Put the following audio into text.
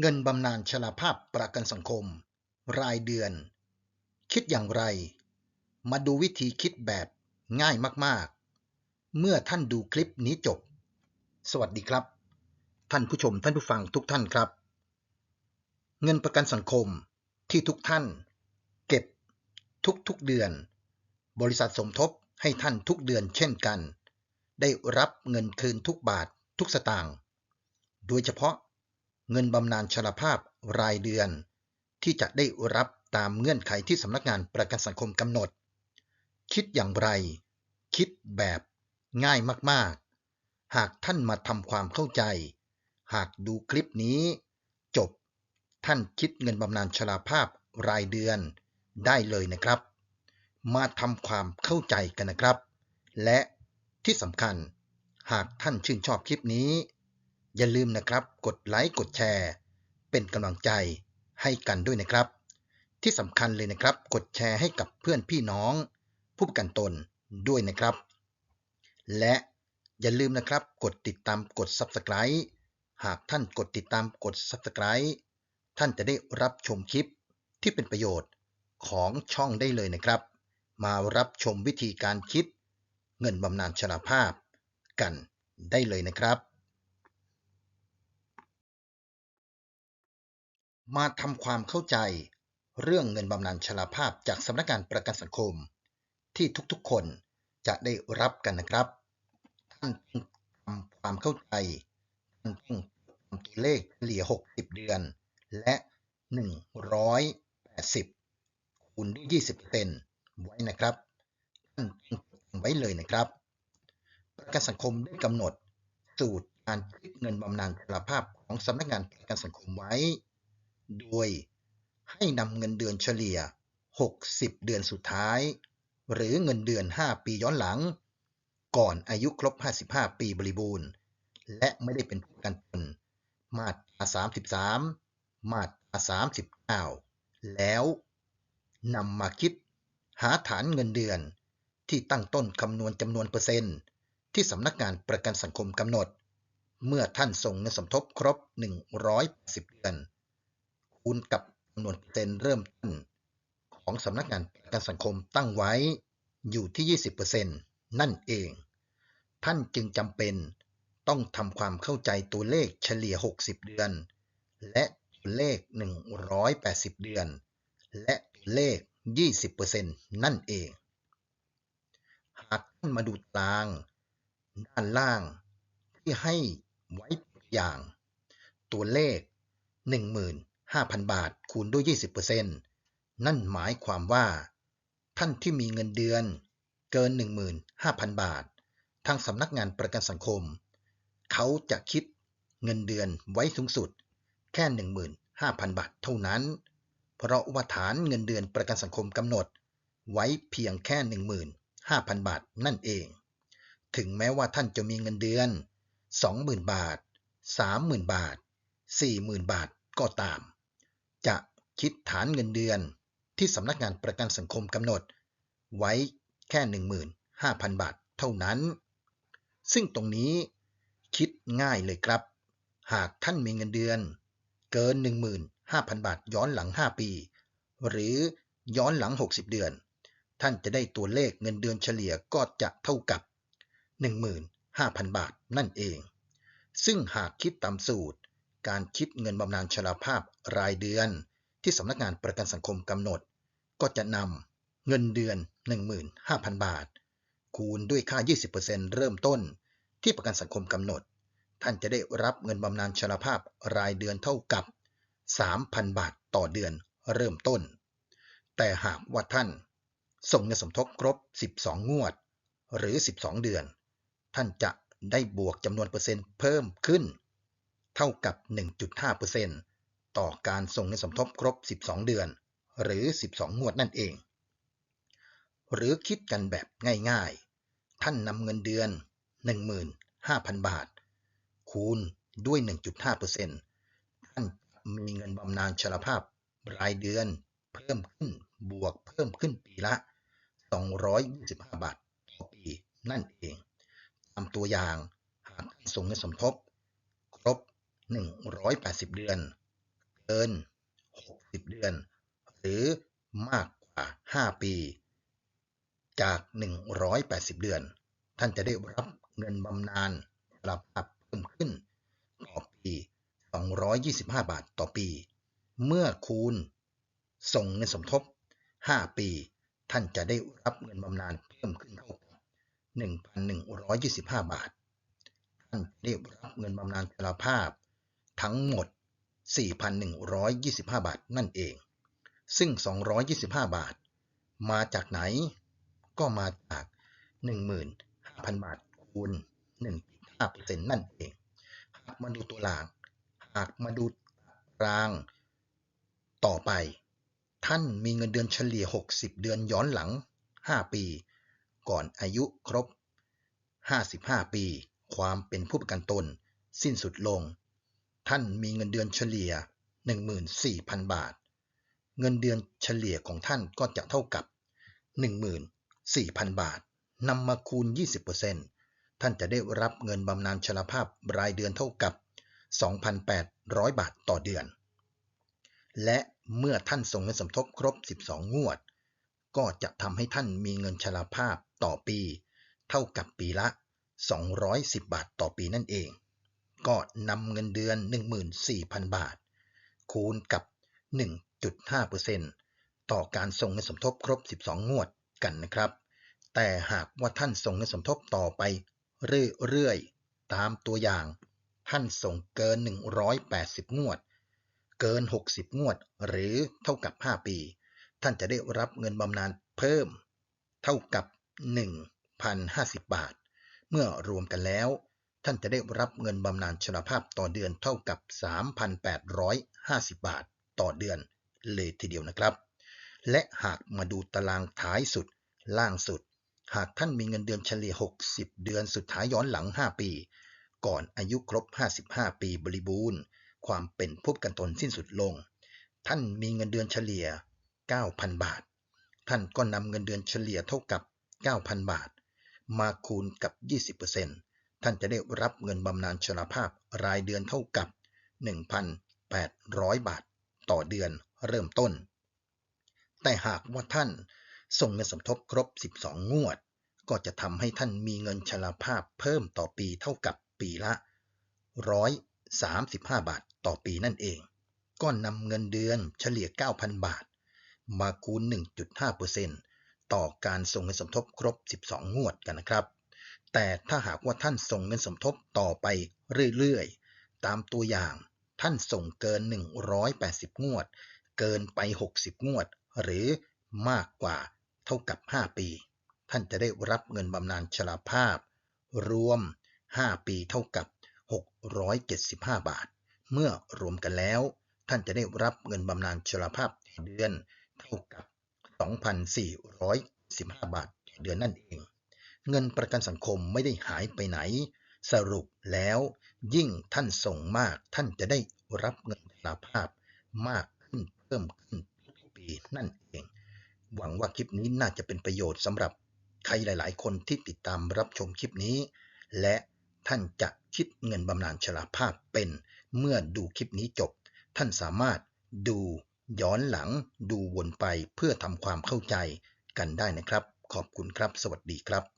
เงินบำนาญชราภาพประกันสังคม รายเดือน คิดอย่างไร มาดูวิธีคิดแบบง่ายมากๆ เมื่อท่านดูคลิปนี้จบ สวัสดีครับ ท่านผู้ชมท่านผู้ฟังทุกท่านครับ เงินประกันสังคมที่ทุกท่าน เก็บทุกๆเดือน บริษัทสมทบให้ท่านทุกเดือนเช่นกัน ได้รับเงินคืนทุกบาททุกสตางค์โดยเฉพาะ เงินบำนาญชราภาพรายเดือน ที่จะได้รับตามเงื่อนไขที่สำนักงานประกันสังคมกำหนด คิดอย่างไร คิดแบบง่ายมากๆ หากท่านมาทำความเข้าใจ หากดูคลิปนี้ จบ ท่านคิดเงินบำนาญชราภาพรายเดือนได้เลยนะครับ มาทำความเข้าใจกันนะครับ และที่สำคัญ หากท่านชื่นชอบคลิปนี้ อย่าลืมนะครับ กดไลค์กดแชร์ เป็นกำลังใจให้กันด้วยนะครับ ที่สำคัญเลยนะครับ กดแชร์ให้กับเพื่อนพี่น้อง ผู้ประกันตนด้วยนะครับ และอย่าลืมนะครับ กดติดตามกด Subscribe หากท่านกดติดตามกด Subscribe ท่านจะได้รับชมคลิปที่เป็นประโยชน์ของช่องได้เลยนะครับ มารับชมวิธีการคิด เงินบำนาญชราภาพกันได้เลยนะครับ มาทำความเข้าใจเรื่องเงินบำนาญชราภาพจากสำนักงานประกันสังคม ที่ทุกๆคนจะได้รับกันนะครับ ท่านต้องทำความเข้าใจท่านต้องทำตัวเลขเฉลี่ย 60 เดือน และ 180 คูณด้วย20%ไว้นะครับท่านต้องจำไว้เลยนะครับ ประกันสังคมได้กำหนดสูตรการคิดเงินบำนาญชราภาพของสำนักงานประกันสังคมไว้ โดยให้นำเงินเดือนเฉลี่ย 60 เดือนสุดท้าย หรือเงินเดือน 5 ปีย้อนหลัง ก่อนอายุครบ 55 ปีบริบูรณ์ และไม่ได้เป็นผู้กันตนมาตรา33 มาตรา39 แล้วนำมาคิดหาฐานเงินเดือน ที่ตั้งต้นคำนวณจำนวนเปอร์เซ็นต์ ที่สำนักงานประกันสังคมกำหนด เมื่อท่านส่งเงินสมทบครบ110เดือน คูณกับจำนวนเปอร์เซ็นต์เริ่มต้น ของสำนักงานประกันสังคมตั้งไว้อยู่ที่ 20%นั่นเอง ท่านจึงจำเป็นต้องทำความเข้าใจตัวเลขเฉลี่ย 60 เดือน และตัวเลข 180 เดือน และตัวเลข 20%นั่นเอง หากท่านมาดูตาราง ด้านล่างที่ให้ไว้อย่าง ตัวเลข 5,000 บาทคูณด้วย 20%นั่นหมายความว่า ท่านที่มีเงินเดือน เกิน 15,000 บาท ทางสำนักงานประกันสังคม เขาจะคิดเงินเดือนไว้สูงสุด แค่ 15,000 บาทเท่านั้น เพราะว่าฐานเงินเดือนประกันสังคมกำหนด ไว้เพียงแค่ 15,000 บาทนั่นเอง ถึงแม้ว่าท่านจะมีเงินเดือน 20,000 บาท 30,000 บาท 40,000 บาทก็ตาม จะคิดฐานเงินเดือนที่สำนักงานประกันสังคมกำหนด ไว้แค่ 15,000 บาทเท่านั้น ซึ่งตรงนี้คิดง่ายเลยครับ หากท่านมีเงินเดือน เกิน 15,000 บาทย้อนหลัง 5 ปี หรือย้อนหลัง 60 เดือน ท่านจะได้ตัวเลขเงินเดือนเฉลี่ยก็จะเท่ากับ 15,000 บาทนั่นเอง ซึ่งหากคิดตามสูตร การคิดเงินบำนาญชราภาพรายเดือนที่สำนักงานประกันสังคมกำหนด ก็จะนำเงินเดือน 15,000 บาท คูณด้วยค่า 20%เริ่มต้นที่ประกันสังคมกำหนด ท่านจะได้รับเงินบำนาญชราภาพรายเดือนเท่ากับ 3,000 บาทต่อเดือนเริ่มต้น แต่หากว่าท่านส่งเงินสมทบครบ 12 งวด หรือ 12 เดือน ท่านจะได้บวกจำนวนเปอร์เซ็นต์เพิ่มขึ้น เท่ากับ 1.5%ต่อการส่งเงินสมทบครบ 12 เดือน หรือ 12 งวดนั่นเอง หรือคิดกันแบบง่ายๆ ท่านนำเงินเดือน 15,000 บาท คูณด้วย 1.5%ท่านมีเงินบำนาญชราภาพรายเดือนเพิ่มขึ้นบวกเพิ่มขึ้นปีละ 225 บาทต่อปีนั่นเอง ตามตัวอย่างหากท่านส่งเงินสมทบ 180 เดือน เกิน 60 เดือน หรือมากกว่า 5 ปี จาก 180 เดือน ท่านจะได้รับเงินบำนาญชราภาพเพิ่มขึ้น ต่อปี 225 บาทต่อปี เมื่อคูณ ส่งเงินสมทบ 5 ปี ท่านจะได้รับเงินบำนาญเพิ่มขึ้นเท่ากับ1,125 บาท ท่านได้รับเงินบำนาญชราภาพ ทั้งหมด 4,125 บาทนั่นเอง ซึ่ง 225 บาท มาจากไหน ก็มาจาก 15,000 บาทคูณ1.5%นั่นเอง หากมาดูตัวหลางหากมาดูราง ต่อไป ท่านมีเงินเดือนเฉลี่ย 60 เดือนย้อนหลัง 5 ปี ก่อนอายุครบ 55 ปี ความเป็นผู้ประกันตน สิ้นสุดลง ท่านมีเงินเดือนเฉลี่ย 14,000 บาท เงินเดือนเฉลี่ยของท่านก็จะเท่ากับ 14,000 บาทนำมาคูณ 20%ท่านจะได้รับเงินบำนาญชราภาพรายเดือนเท่ากับ 2,800 บาทต่อเดือน และเมื่อท่านส่งเงินสมทบครบ 12 งวด ก็จะทำให้ท่านมีเงินชราภาพต่อปี เท่ากับปีละ 210 บาทต่อปีนั่นเอง ก็นำเงินเดือน 14,000 บาท คูณกับ 1.5%ต่อการส่งเงินสมทบครบ 12 งวดกันนะครับ แต่หากว่าท่านส่งเงินสมทบต่อไปเรื่อยๆ ตามตัวอย่าง ท่านส่งเกิน 180 งวด เกิน 60 งวด หรือเท่ากับ 5 ปี ท่านจะได้รับเงินบำนาญเพิ่ม เท่ากับ 1,050 บาท เมื่อรวมกันแล้ว ท่านจะได้รับเงินบำนาญชราภาพต่อเดือนเท่ากับ 3,850 บาทต่อเดือนเลยทีเดียวนะครับ และหากมาดูตารางท้ายสุด ล่างสุด หากท่านมีเงินเดือนเฉลี่ย 60 เดือนสุดท้ายย้อนหลัง 5 ปี ก่อนอายุครบ 55 ปีบริบูรณ์ ความเป็นผู้กันตนสิ้นสุดลง ท่านมีเงินเดือนเฉลี่ย 9,000 บาท ท่านก็นำเงินเดือนเฉลี่ยเท่ากับ 9,000 บาท มาคูณกับ 20% ท่านจะได้รับเงินบำนาญชราภาพรายเดือนเท่ากับ 1,800 บาทต่อเดือนเริ่มต้น แต่หากว่าท่านส่งเงินสมทบครบ 12 งวด ก็จะทำให้ท่านมีเงินชราภาพเพิ่มต่อปีเท่ากับปีละ 135 บาทต่อปีนั่นเอง ก็นำเงินเดือนเฉลี่ย 9,000 บาท มาคูณ 1.5%ต่อการส่งเงินสมทบครบ 12 งวดกันนะครับ แต่ถ้าหากว่าท่านส่งเงินสมทบต่อไปเรื่อยๆ ตามตัวอย่างท่านส่งเกิน 180 งวด เกินไป 60 งวด หรือมากกว่าเท่ากับ 5 ปี ท่านจะได้รับเงินบำนาญชราภาพ รวม 5 ปีเท่ากับ 675 บาท เมื่อรวมกันแล้ว ท่านจะได้รับเงินบำนาญชราภาพเดือนเท่ากับ 2,415 บาทเดือนนั่นเอง เงินประกันสังคมไม่ได้หายไปไหน สรุปแล้ว ยิ่งท่านส่งมากท่านจะได้รับเงินชราภาพมากขึ้นเพิ่มขึ้นทุกปีนั่นเอง หวังว่าคลิปนี้น่าจะเป็นประโยชน์สำหรับใครหลาย ๆ คนที่ติดตามรับชมคลิปนี้ และท่านจะคิดเงินบำนาญชราภาพเป็น เมื่อดูคลิปนี้จบ ท่านสามารถดูย้อนหลังดูวนไปเพื่อทำความเข้าใจกันได้นะครับ ขอบคุณครับ สวัสดีครับ